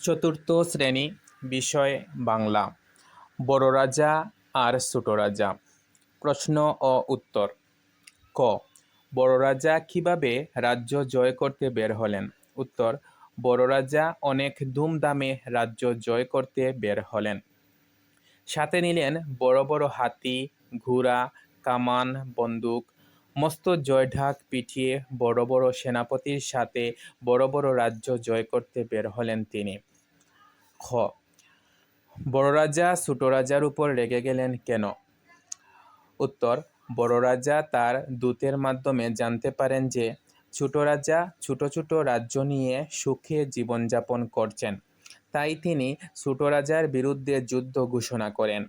চতুর্থ শ্রেণি, বিষয় বাংলা। বড় রাজা আর ছোট রাজা। প্রশ্ন ও উত্তর। ক। বড় রাজা কীভাবে রাজ্য জয় করতে বের হলেন? উত্তর। বড় রাজা অনেক ধুমধামে রাজ্য জয় করতে বের হলেন। সাথে নিলেন বড় বড় হাতি, ঘোড়া, কামান, বন্দুক, মস্ত জয়ঢাক পিঠিয়ে বড় বড় সেনাপতির সাথে বড় বড় রাজ্য জয় করতে বের হলেন তিনি। খ। বড় রাজা ছোট রাজার উপর রেগে গেলেন কেন? উত্তর বড় রাজা তার দূতের মাধ্যমে জানতে পারেন যে ছোট রাজা ছোট ছোট রাজ্য নিয়ে সুখে জীবনযাপন করছেন। তাই তিনি ছোট রাজার বিরুদ্ধে যুদ্ধ ঘোষণা করেন।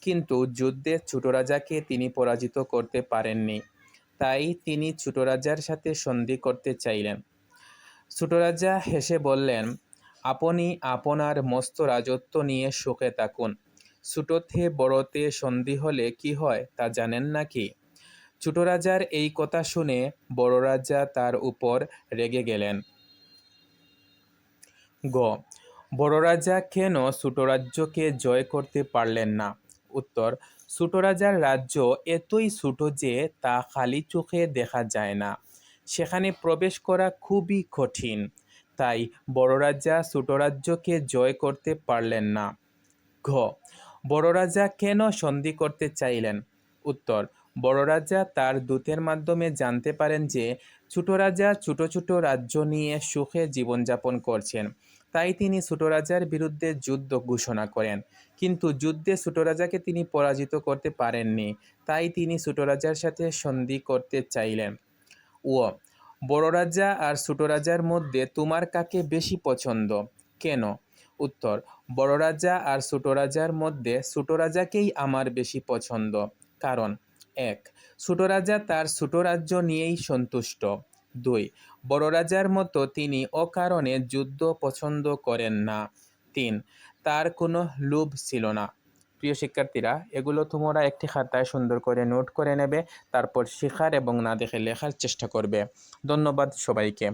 কিন্তু যুদ্ধে ছোট রাজাকে তিনি পরাজিত করতে পারেননি। তাই তিনি ছোট রাজার সাথে সন্ধি করতে চাইলেন। ছোট রাজা হেসে বললেন আপনি আপনার মস্ত রাজত্ব নিয়ে সুখে থাকুন। ছোটতে বড়তে সন্ধি হলে কি হয় তা জানেন নাকি? ছোট রাজার এই কথা শুনে বড় রাজা তার উপর রেগে গেলেন। গ বড় রাজা কেন ছোট রাজ্যকে জয় করতে পারলেন না? উত্তর ছোট রাজার রাজ্য এতই ছোট যে তা খালি চোখে দেখা যায় না। সেখানে প্রবেশ করা খুবই কঠিন। তাই বড় রাজা ছোট রাজ্যকে জয় করতে পারলেন না। ঘ বড় রাজা কেন সন্ধি করতে চাইলেন? উত্তর বড় রাজা তার দূতের মাধ্যমে জানতে পারেন যে ছোট রাজা ছোট ছোট রাজ্য নিয়ে সুখে জীবনযাপন করছেন। তাই তিনি ছোট রাজার বিরুদ্ধে যুদ্ধ ঘোষণা করেন। কিন্তু যুদ্ধে ছোট রাজাকে তিনি পরাজিত করতে পারেননি। তাই তিনি ছোট রাজার সাথে সন্ধি করতে চাইলেন। ও বড় রাজা আর ছোট রাজার মধ্যে তোমার কাকে বেশি পছন্দ? কেন? উত্তর, বড় রাজা আর ছোট রাজার মধ্যে ছোট রাজাকেই আমার বেশি পছন্দ। কারণ, এক, ছোট রাজা তার ছোট রাজ্য নিয়েই সন্তুষ্ট। দুই, বড় রাজার মতো তিনি অকারণে যুদ্ধ পছন্দ করেন না। তিন, তার কোনো লোভ ছিল না। প্রিয় শিক্ষার্থীরা, এগুলো তোমরা একটি খাতায় সুন্দর করে নোট করে নেবে, তারপর শেখার এবং না দেখে লেখার চেষ্টা করবে। ধন্যবাদ সবাইকে।